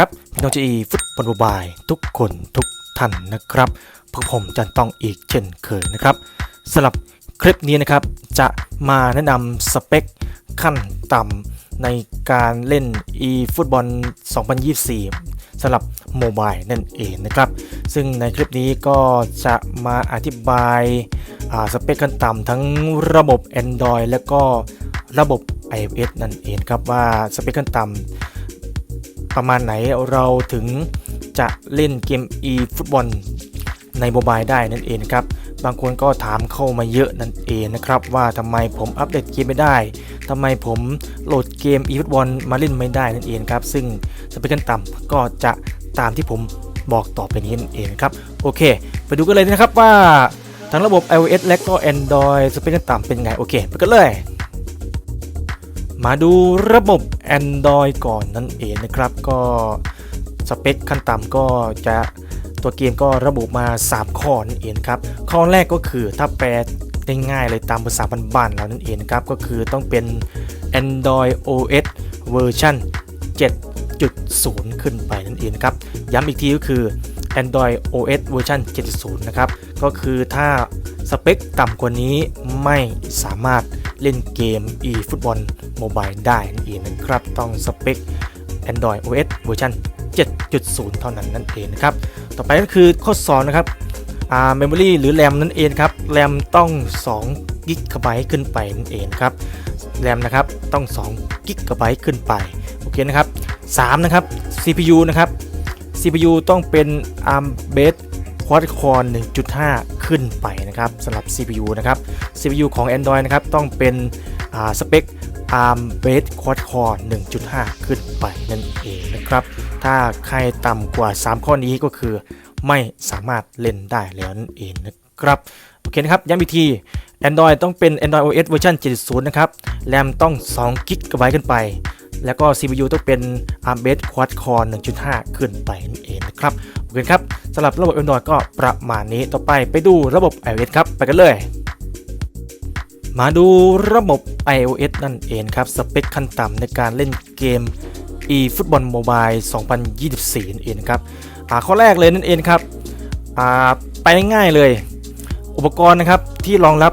ครับพี่น้องเจีฟุตบอลบายทุกคนทุกท่านนะครับพวกผมจันต้องอีกเช่นเคยนะครับสำหรับคลิปนี้นะครับ จะมาแนะนำสเปคขั้นต่ำในการเล่น e ฟุตบอล2024สำหรับโมบายนั่นเองนะครับ ซึ่งในคลิปนี้ก็จะมาอธิบายาสเปคขั้นต่ำทั้งระบบ Android และก็ระบบ iOS นั่นเองครับว่าสเปคขั้นต่ำ ประมาณไหนเราถึงจะเล่นเกม e ฟุตบอลในโมบายได้นั่นเองครับ บางคนก็ถามเข้ามาเยอะนั่นเองนะครับ ว่าทำไมผมอัปเดตเกมไม่ได้ทำไมผมโหลดเกม e ฟุตบอลมาเล่นไม่ได้นั่นเองครับ ซึ่งสเปคขั้นต่ำก็จะตามที่ผมบอกต่อไปนี้นั่นเองครับ โอเค ไปดูกันเลยนะครับว่าทั้งระบบ iOS และก็ Android สเปคขั้นต่ำเป็นไง โอเค ไปกันเลย มาดูระบบ Android ก่อนนั่นเองนะครับ ก็สเปคขั้นต่ำก็จะตัวเกมก็ระบุมา 3 ข้อนั่นเองครับ ข้อแรกก็คือถ้าแปลได้ง่ายเลยตามภาษาบ้านๆเรานั่นเองครับ ก็คือต้องเป็น Android OS เวอร์ชัน7.0 ขึ้นไปนั่นเองครับ ย้ำอีกทีก็คือ Android OS เวอร์ชัน7.0 นะครับ ก็คือถ้าสเปคต่ำกว่านี้ไม่สามารถ เล่นเกม e ฟุตบอลโมบายได้นั่นเองนะครับ ต้องสเปค Android OS เวอร์ชัน7.0 เท่านั้นนั่นเองนะครับ ต่อไปก็คือข้อ2นนะครับอ่า memory หรือ RAM นั่นเองครับ RAM ต้อง2 g b ขึ้นไปนั่นเองครับ RAM นะครับต้อง2 g b ขึ้นไปโอเคนะครับ3นะครับ CPU นะครับ CPU ต้องเป็น ARM based quad core 1.5 ขึ้นไปนะครับสำหรับ CPU นะครับ CPU ของ Android นะครับต้องเป็นสเปค ARM based quad core 1.5 ขึ้นไปนั่นเองนะครับ ถ้าใครต่ำกว่า 3 ข้อนี้ก็คือ ไม่สามารถเล่นได้แล้วนั่นเองนะครับโอเคนะครับย้ำอีกที Android ต้องเป็น Android OS เวอร์ชัน7.0 นะครับ RAM ต้อง2 g b ขึ้นไป แล้วก็ CPU ต้องเป็น ARM based quad core 1.5 ขึ้นไปนั่นเองนะครับโอเคครับสำหรับระบบ Android ก็ประมาณนี้ต่อไปไปดูระบบ iOS ครับ ไปกันเลย มาดูระบบ iOS นั่นเองครับ สเปคขั้นต่ำในการเล่นเกม eFootball Mobile 2024 นั่นเองครับข้อแรกเลยนั่นเองครับไปง่ายเลย อุปกรณ์นะครับที่รองรับ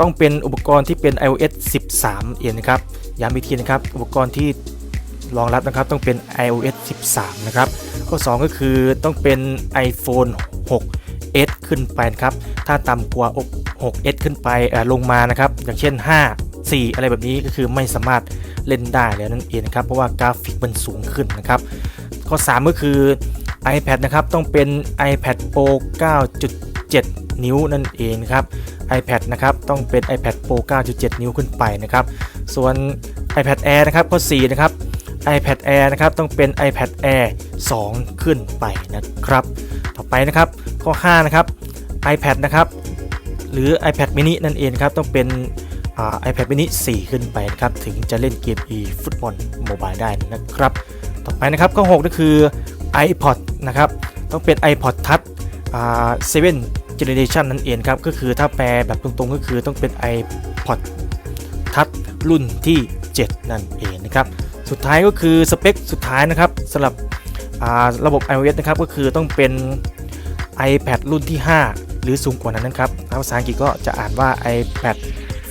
ต้องเป็นอุปกรณ์ที่เป็น iOS 13 เองนะครับย้ำอีกทีนะครับ อุปกรณ์ที่ รองรับนะครับต้องเป็น iOS 13 นะครับ ข้อ 2 ก็คือต้องเป็น iPhone 6s ขึ้นไปนครับ ถ้าต่ำกว่า 6s ขึ้นไปเอ่อลงมานะครับ อย่างเช่น 5 4 อะไรแบบนี้ก็คือไม่สามารถเล่นได้แล้วนั่นเองนะครับ เพราะว่ากราฟิกมันสูงขึ้นนะครับ ข้อ 3 ก็คือ iPad นะครับต้องเป็น iPad Pro 9.7 นิ้วนั่นเองครับ iPad นะครับต้องเป็น iPad Pro 9.7 นิ้วขึ้นไปนะครับ ส่วน iPad Air นะครับข้อ4นะครับ iPad Air นะครับต้องเป็น iPad Air 2 ขึ้นไปนะครับ ต่อไปนะครับข้อ5นะครับ iPad นะครับหรือ iPad mini นั่นเองครับต้องเป็นอ่า iPad mini 4 ขึ้นไปนครับถึงจะเล่นเกม e ฟุตบอลโมบายได้นะครับ ต่อไปนะครับข้อ6ก็คือ iPod นะครับต้องเป็น iPod Touch อ่า7 Generation นั่นเองครับก็คือถ้าแปลแบบตรงๆ ก็คือต้องเป็น iPod Touch รุ่นที่ 7 นั่นเองนะครับ สุดท้ายก็คือสเปคสุดท้ายนะครับสำหรับระบบ iOS นะครับก็คือต้องเป็น iPad รุ่นที่ 5 หรือสูงกว่านั้นนะครับภาษาอังกฤษก็จะอ่านว่า iPad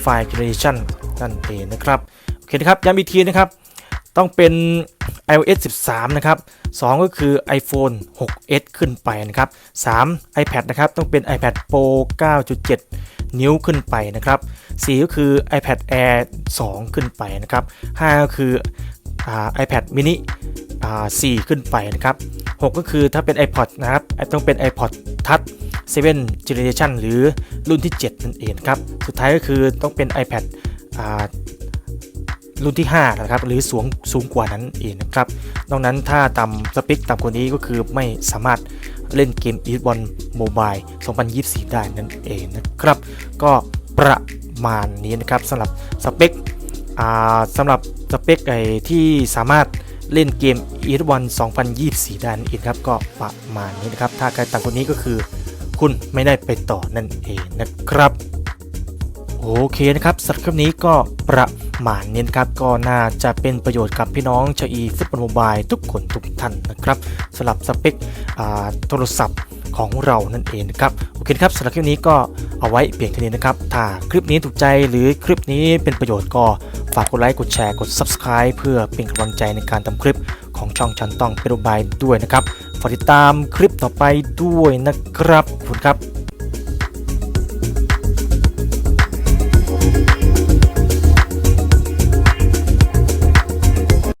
5 Generation นั่นเองนะครับโอเคนะครับย้ำอีกทีนะครับ ต้องเป็น iOS 13 นะครับ 2 ก็คือ iPhone 6s ขึ้นไปนะครับ 3 iPad นะครับ ต้องเป็น iPad Pro 9.7 นิ้วขึ้นไปนะครับ 4 ก็คือ iPad Air 2 ขึ้นไปนะครับ 5 ก็คือ iPad mini อ่า4ขึ้นไปนะครับ 6 ก็คือถ้าเป็น iPod นะครับ ต้องเป็น iPod Touch 7 Generation หรือรุ่นที่ 7 นั่นเองครับ สุดท้ายก็คือต้องเป็น iPad อ่ารุ่นที่ 5 นะครับ หรือสูงสูงกว่านั้นเองนะครับ นอกนั้นถ้าต่ำสเปคต่ำกว่านี้ก็คือไม่สามารถเล่นเกม e บอลโมบาย2024 ได้นั่นเองนะครับ ก็ประมาณนี้นะครับสำหรับสเปค สำหรับสเปคไอที่สามารถเล่นเกม e บอล2024ด้นั่นเองครับก็ประมาณนี้นะครับ ถ้าใครต่ำกว่านี้ก็คือ คุณไม่ได้ไปต่อนั่นเองนะครับ โอเคนะครับสำหรับคลิปนี้ก็ประมาเน้นครับก็น่าจะเป็นประโยชน์กับพี่น้องชาวอีฟุตบอลโมบายทุกคนทุกท่านนะครับสำหรับสเปคโทรศัพท์ ของเรานั่นเองนะครับโอเคครับสำหรับคลิปนี้ก็เอาไว้เพียงเท่านี้นะครับ ถ้าคลิปนี้ถูกใจหรือคลิปนี้เป็นประโยชน์ก็ฝากกดไลค์กดแชร์กด Subscribe เพื่อเป็นกำลังใจในการทำคลิปของช่องชันต้องเป็นโมบายด้วยนะครับฝากติดตามคลิปต่อไปด้วยนะครับขอบคุณครับ